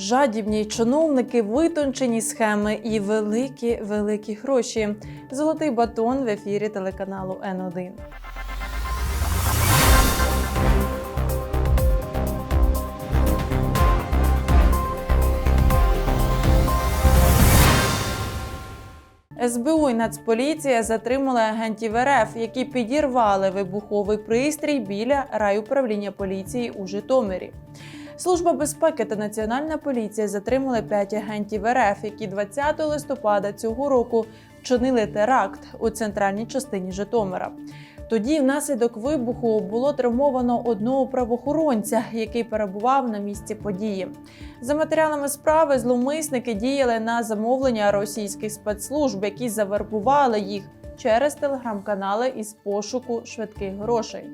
Жадібні чиновники, витончені схеми і великі великі гроші. Золотий батон в ефірі телеканалу Н1. СБУ і Нацполіція затримали агентів РФ, які підірвали вибуховий пристрій біля райуправління поліції у Житомирі. Служба безпеки та національна поліція затримали п'ять агентів РФ, які 20 листопада цього року вчинили теракт у центральній частині Житомира. Тоді, внаслідок вибуху, було травмовано одного правоохоронця, який перебував на місці події. За матеріалами справи, зловмисники діяли на замовлення російських спецслужб, які завербували їх через телеграм-канали із пошуку швидких грошей.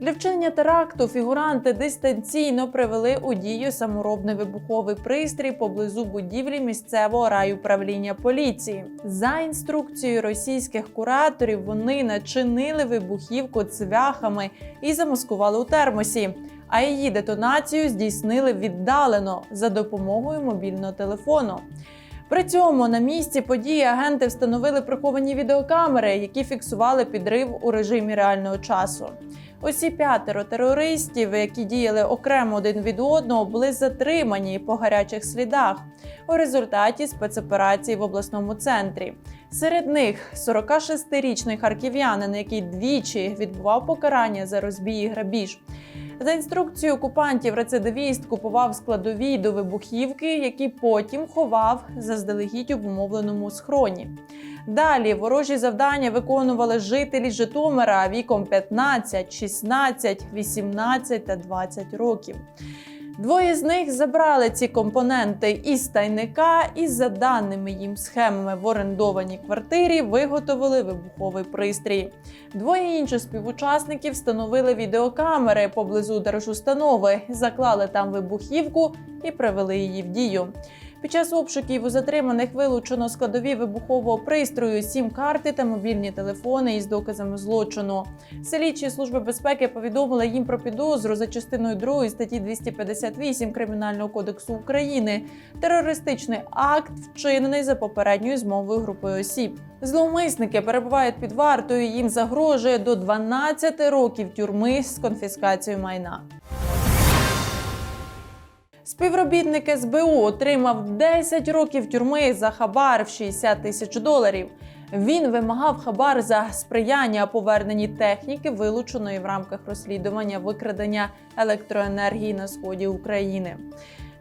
Для вчинення теракту фігуранти дистанційно привели у дію саморобний вибуховий пристрій поблизу будівлі місцевого райуправління поліції. За інструкцією російських кураторів вони начинили вибухівку цвяхами і замаскували у термосі. А її детонацію здійснили віддалено за допомогою мобільного телефону. При цьому на місці події агенти встановили приховані відеокамери, які фіксували підрив у режимі реального часу. Усі п'ятеро терористів, які діяли окремо один від одного, були затримані по гарячих слідах у результаті спецоперації в обласному центрі. Серед них 46-річний харків'янин, який двічі відбував покарання за розбій і грабіж. За інструкцією окупантів, рецидивіст купував складові до вибухівки, які потім ховав заздалегідь обумовленому схроні. Далі ворожі завдання виконували жителі Житомира віком 15, 16, 18 та 20 років. Двоє з них забрали ці компоненти із тайника і, за даними їм схемами в орендованій квартирі, виготовили вибуховий пристрій. Двоє інших співучасників встановили відеокамери поблизу держустанови, заклали там вибухівку і привели її в дію. Під час обшуків у затриманих вилучено складові вибухового пристрою, сім карти та мобільні телефони із доказами злочину. Слідчі служби безпеки повідомили їм про підозру за частиною 2 статті 258 Кримінального кодексу України. Терористичний акт вчинений за попередньою змовою групою осіб. Зловмисники перебувають під вартою. Їм загрожує до 12 років тюрми з конфіскацією майна. Співробітник СБУ отримав 10 років тюрми за хабар в 60 тисяч доларів. Він вимагав хабар за сприяння поверненні техніки, вилученої в рамках розслідування викрадення електроенергії на сході України.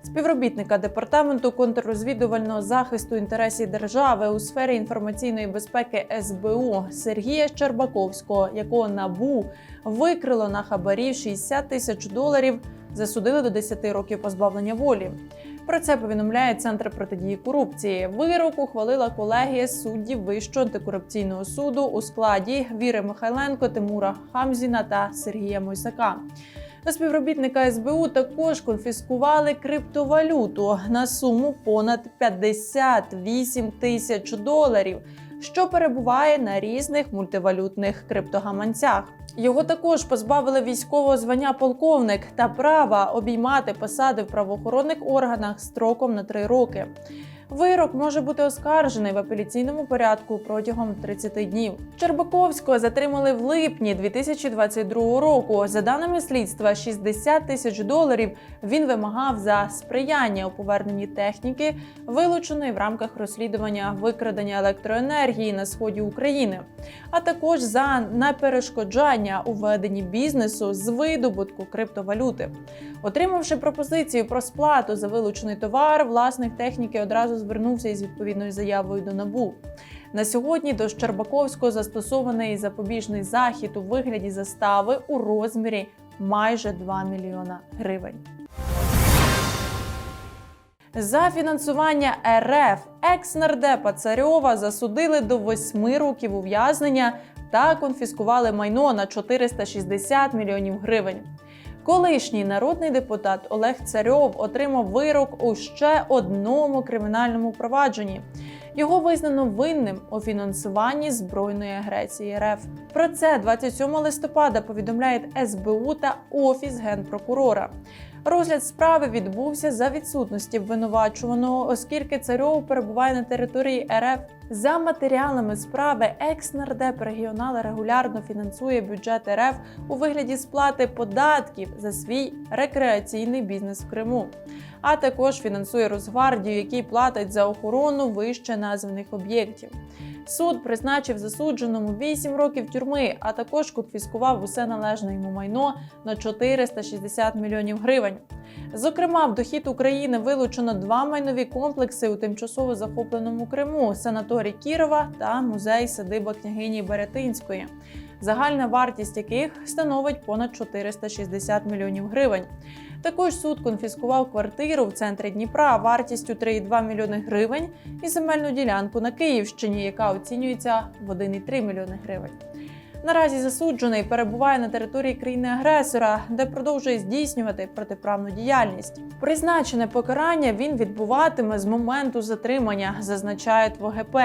Співробітника департаменту контррозвідувального захисту інтересів держави у сфері інформаційної безпеки СБУ Сергія Щербаковського, якого набу викрило на хабарі 60 тисяч доларів, засудили до 10 років позбавлення волі. Про це повідомляє Центр протидії корупції. Вирок ухвалила колегія суддів Вищого антикорупційного суду у складі Віри Михайленко, Тимура Хамзіна та Сергія Мойсака. Співробітника СБУ також конфіскували криптовалюту на суму понад 58 тисяч доларів, що перебуває на різних мультивалютних криптогаманцях. Його також позбавили військового звання полковник та права обіймати посади в правоохоронних органах строком на три роки. Вирок може бути оскаржений в апеляційному порядку протягом 30 днів. Чербаковського затримали в липні 2022 року. За даними слідства, 60 тисяч доларів він вимагав за сприяння у поверненні техніки, вилученої в рамках розслідування викрадення електроенергії на сході України, а також за неперешкоджання у веденні бізнесу з видобутку криптовалюти. Отримавши пропозицію про сплату за вилучений товар, власник техніки одразу звернувся із відповідною заявою до НАБУ. На сьогодні до Щербаковського застосований запобіжний захід у вигляді застави у розмірі майже 2 мільйона гривень. За фінансування РФ екс-нардепа Царьова засудили до 8 років ув'язнення та конфіскували майно на 460 мільйонів гривень. Колишній народний депутат Олег Царьов отримав вирок у ще одному кримінальному провадженні. Його визнано винним у фінансуванні збройної агресії РФ. Про це 27 листопада повідомляють СБУ та Офіс генпрокурора. Розгляд справи відбувся за відсутності обвинувачуваного, оскільки царьов перебуває на території РФ. За матеріалами справи екс-нардеп регіонал регулярно фінансує бюджет РФ у вигляді сплати податків за свій рекреаційний бізнес в Криму, а також фінансує Росгвардію, який платить за охорону вище названих об'єктів. Суд призначив засудженому 8 років тюрми, а також конфіскував усе належне йому майно на 460 мільйонів гривень. Зокрема, в дохід України вилучено два майнові комплекси у тимчасово захопленому Криму: санаторій Кірова та музей садиба княгині Беретинської, загальна вартість яких становить понад 460 мільйонів гривень. Також суд конфіскував квартиру в центрі Дніпра вартістю 3,2 мільйони гривень і земельну ділянку на Київщині, яка оцінюється в 1,3 мільйони гривень. Наразі засуджений перебуває на території країни-агресора, де продовжує здійснювати протиправну діяльність. Призначене покарання він відбуватиме з моменту затримання, зазначають в ОГП.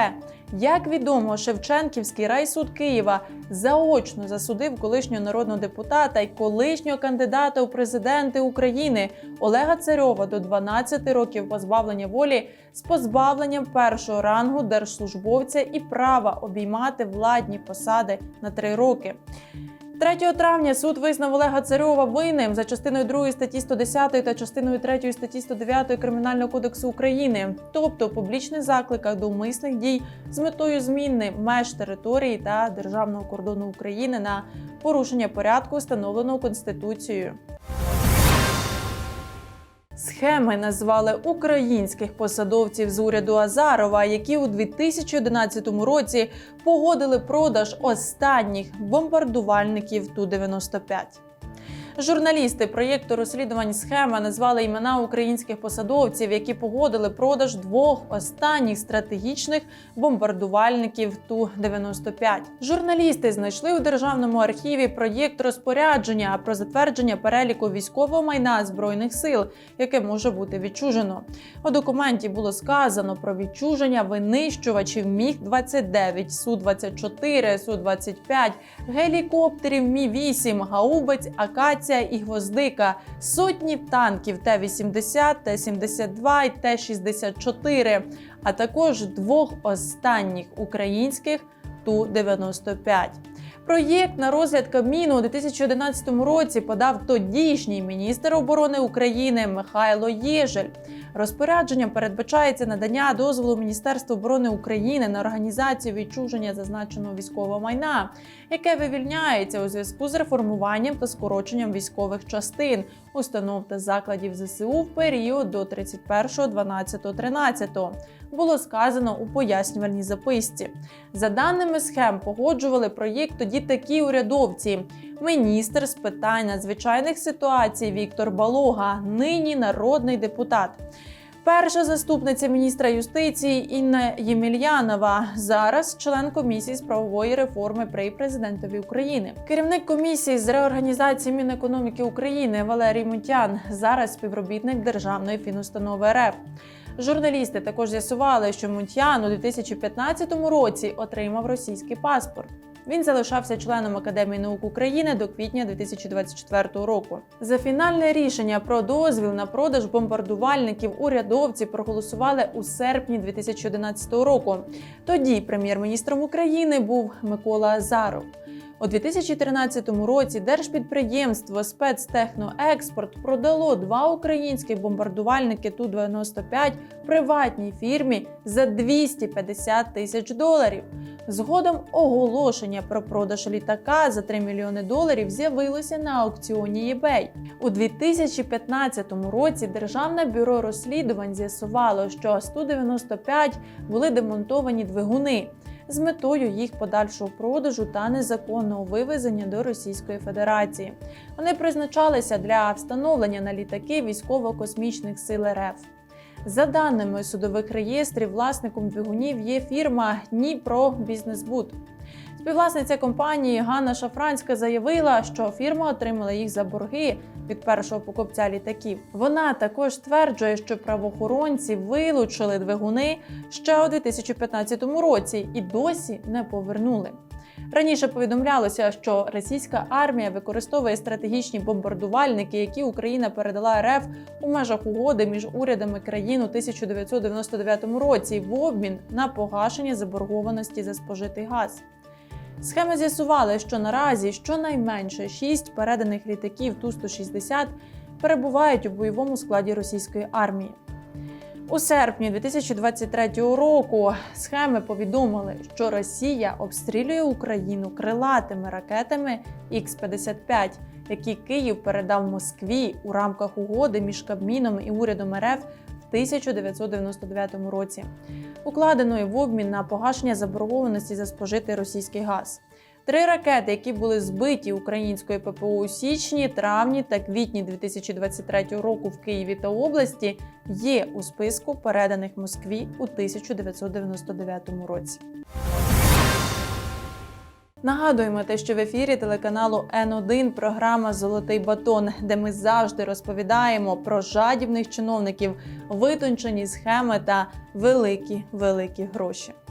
Як відомо, Шевченківський райсуд Києва заочно засудив колишнього народного депутата і колишнього кандидата у президенти України Олега Царьова до 12 років позбавлення волі з позбавленням першого рангу держслужбовця і права обіймати владні посади на три роки. 3 травня суд визнав Олега Царьова винним за частиною 2 статті 110 та частиною 3 статті 109 Кримінального кодексу України, тобто публічний закликах до умисних дій з метою зміни меж території та державного кордону України на порушення порядку, встановленого Конституцією. Схеми назвали українських посадовців з уряду Азарова, які у 2011 році погодили продаж останніх бомбардувальників Ту-95. Журналісти проєкту розслідувань схема назвали імена українських посадовців, які погодили продаж двох останніх стратегічних бомбардувальників Ту-95. Журналісти знайшли у державному архіві проєкт розпорядження про затвердження переліку військового майна збройних сил, яке може бути відчужено. У документі було сказано про відчуження винищувачів Міг 29 Су 24 Су 25 гелікоптерів Мі 8 гаубиць Акація і Гвоздика, сотні танків Т-80, Т-72 і Т-64, а також двох останніх українських Ту-95. Проєкт на розгляд Кабміну у 2011 році подав тодішній міністр оборони України Михайло Єжель. Розпорядженням передбачається надання дозволу Міністерству оборони України на організацію відчуження зазначеного військового майна, яке вивільняється у зв'язку з реформуванням та скороченням військових частин, установ та закладів ЗСУ в період до 31.12.13. Було сказано у пояснювальній записці. За даними схем, погоджували проєкт тоді такі урядовці: міністр з питань надзвичайних ситуацій Віктор Балога, нині народний депутат. Перша заступниця міністра юстиції Інна Ємельянова, зараз член комісії з правової реформи при президентові України. Керівник комісії з реорганізації Мінекономіки України Валерій Мутян, зараз співробітник державної фінустанови РФ. Журналісти також з'ясували, що Мунтян у 2015 році отримав російський паспорт. Він залишався членом Академії наук України до квітня 2024 року. За фінальне рішення про дозвіл на продаж бомбардувальників урядовці проголосували у серпні 2011 року. Тоді прем'єр-міністром України був Микола Азаров. У 2013 році держпідприємство спецтехноекспорт продало два українські бомбардувальники Ту-95 приватній фірмі за 250 тисяч доларів. Згодом оголошення про продаж літака за 3 мільйони доларів з'явилося на аукціоні eBay. У 2015 році Державне бюро розслідувань з'ясувало, що з Ту-95 були демонтовані двигуни з метою їх подальшого продажу та незаконного вивезення до Російської Федерації. Вони призначалися для встановлення на літаки військово-космічних сил РФ. За даними судових реєстрів, власником двигунів є фірма Дніпро Бізнесбуд. Співвласниця компанії Ганна Шафранська заявила, що фірма отримала їх за борги від першого покупця літаків. Вона також стверджує, що правоохоронці вилучили двигуни ще у 2015 році і досі не повернули. Раніше повідомлялося, що російська армія використовує стратегічні бомбардувальники, які Україна передала РФ у межах угоди між урядами країн у 1999 році в обмін на погашення заборгованості за спожитий газ. Схеми з'ясували, що наразі щонайменше шість переданих літаків Ту-160 перебувають у бойовому складі російської армії. У серпні 2023 року схеми повідомили, що Росія обстрілює Україну крилатими ракетами Х-55, які Київ передав Москві у рамках угоди між Кабміном і урядом РФ 1999 році, укладеної в обмін на погашення заборгованості за спожитий російський газ. Три ракети, які були збиті українською ППО у січні, травні та квітні 2023 року в Києві та області, є у списку переданих Москві у 1999 році. Нагадуємо те, що в ефірі телеканалу Н1 програма Золотий батон, де ми завжди розповідаємо про жадібних чиновників, витончені схеми та великі великі гроші.